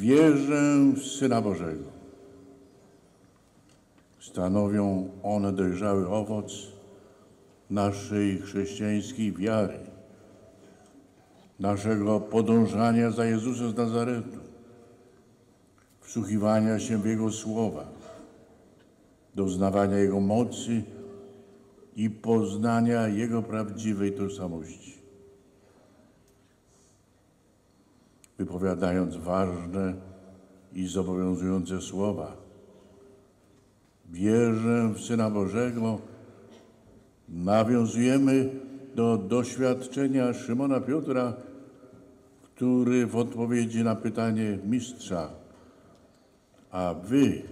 w Syna Bożego. Stanowią one dojrzały owoc naszej chrześcijańskiej wiary, naszego podążania za Jezusem z Nazaretu, wsłuchiwania się w Jego słowa, doznawania Jego mocy i poznania Jego prawdziwej tożsamości. Wypowiadając ważne i zobowiązujące słowa, wierzę w Syna Bożego, nawiązujemy do doświadczenia Szymona Piotra, który w odpowiedzi na pytanie mistrza, a wy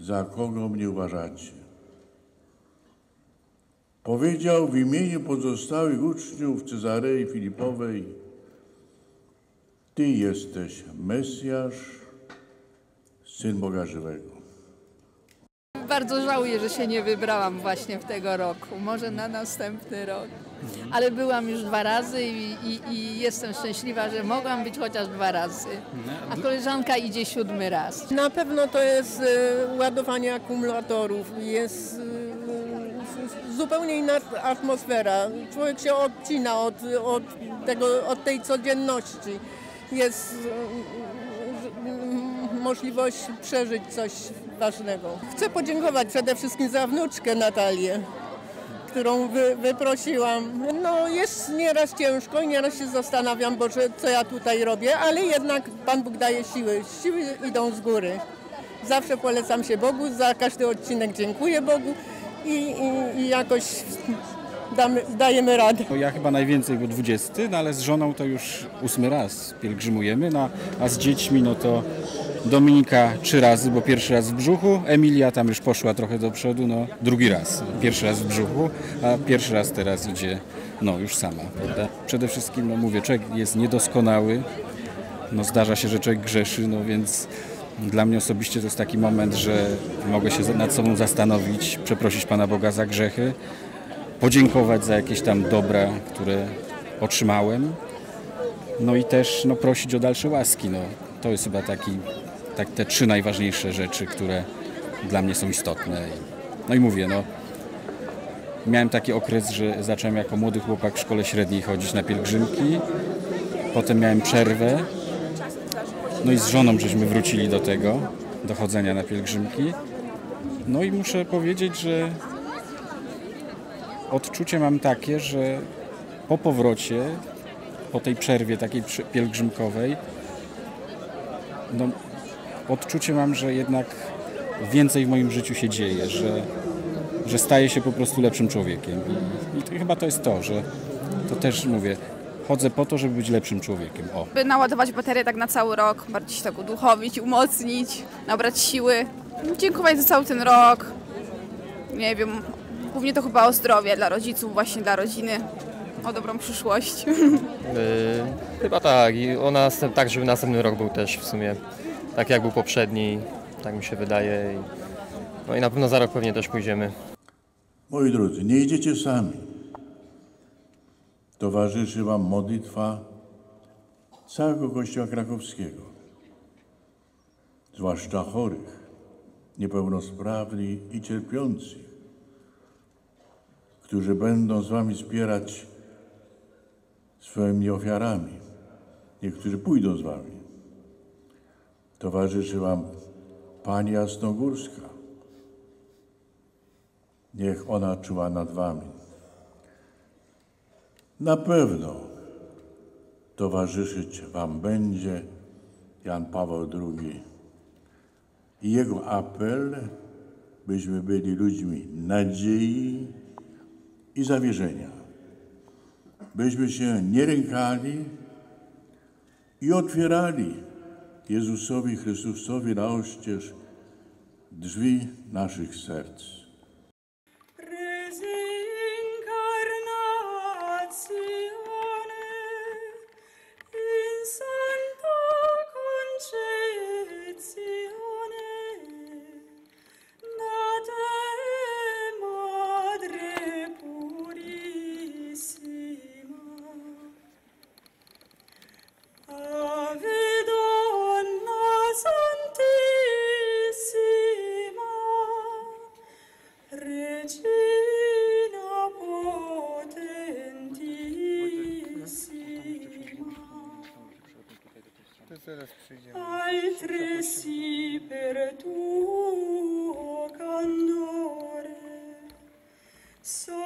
za kogo mnie uważacie? Powiedział w imieniu pozostałych uczniów Cezarei Filipowej, Ty jesteś Mesjasz, Syn Boga Żywego. Bardzo żałuję, że się nie wybrałam właśnie w tego roku. Może na następny rok. Ale byłam już dwa razy i, i, i jestem szczęśliwa, że mogłam być chociaż dwa razy. A koleżanka idzie siódmy raz. Na pewno to jest e, ładowanie akumulatorów, jest e, z- zupełnie inna atmosfera. Człowiek się odcina od, od, tego, od tej codzienności. Jest e, e, możliwość przeżyć coś ważnego. Chcę podziękować przede wszystkim za wnuczkę Natalię którą wy, wyprosiłam. No jest nieraz ciężko i nieraz się zastanawiam, Boże, co ja tutaj robię, ale jednak Pan Bóg daje siły. Siły idą z góry. Zawsze polecam się Bogu, za każdy odcinek dziękuję Bogu i, i, i jakoś damy, dajemy radę. No ja chyba najwięcej, bo 20, no ale z żoną to już ósmy raz pielgrzymujemy, no, a z dziećmi no to Dominika trzy razy, bo pierwszy raz w brzuchu, Emilia tam już poszła trochę do przodu, no drugi raz, pierwszy raz w brzuchu, a pierwszy raz teraz idzie no już sama, prawda? Przede wszystkim, no mówię, człowiek jest niedoskonały, no zdarza się, że człowiek grzeszy, no więc dla mnie osobiście to jest taki moment, że mogę się nad sobą zastanowić, przeprosić Pana Boga za grzechy, podziękować za jakieś tam dobra, które otrzymałem. No i też no, prosić o dalsze łaski. No. To jest chyba taki, tak te trzy najważniejsze rzeczy, które dla mnie są istotne. No i mówię, no, miałem taki okres, że zacząłem jako młody chłopak w szkole średniej chodzić na pielgrzymki. Potem miałem przerwę. No i z żoną żeśmy wrócili do tego, do chodzenia na pielgrzymki. No i muszę powiedzieć, że odczucie mam takie, że po powrocie, po tej przerwie takiej pielgrzymkowej, no, odczucie mam, że jednak więcej w moim życiu się dzieje, że, że staję się po prostu lepszym człowiekiem. I, to, chyba to jest to, że to też mówię, chodzę po to, żeby być lepszym człowiekiem. O. by naładować baterię tak na cały rok, bardziej się tak uduchowić, umocnić, nabrać siły. Dziękować za cały ten rok. Nie wiem, głównie to chyba o zdrowie dla rodziców, właśnie dla rodziny, o dobrą przyszłość. Yy, chyba tak i o następ, tak, żeby następny rok był też w sumie tak jak był poprzedni, tak mi się wydaje. I, no i na pewno za rok pewnie też pójdziemy. Moi drodzy, nie idziecie sami. Towarzyszy Wam modlitwa całego Kościoła krakowskiego, zwłaszcza chorych, niepełnosprawnych i cierpiących, którzy będą z Wami wspierać swoimi ofiarami. Niektórzy pójdą z Wami. Towarzyszy Wam Pani Jasnogórska, Niech ona czuła nad wami. Na pewno towarzyszyć wam będzie Jan Paweł II i jego apel, byśmy byli ludźmi nadziei i zawierzenia. Byśmy się nie rękali i otwierali Jezusowi Chrystusowi na oścież drzwi naszych serc. Zaraz przyjdziemy. Altre si per tuo candore. So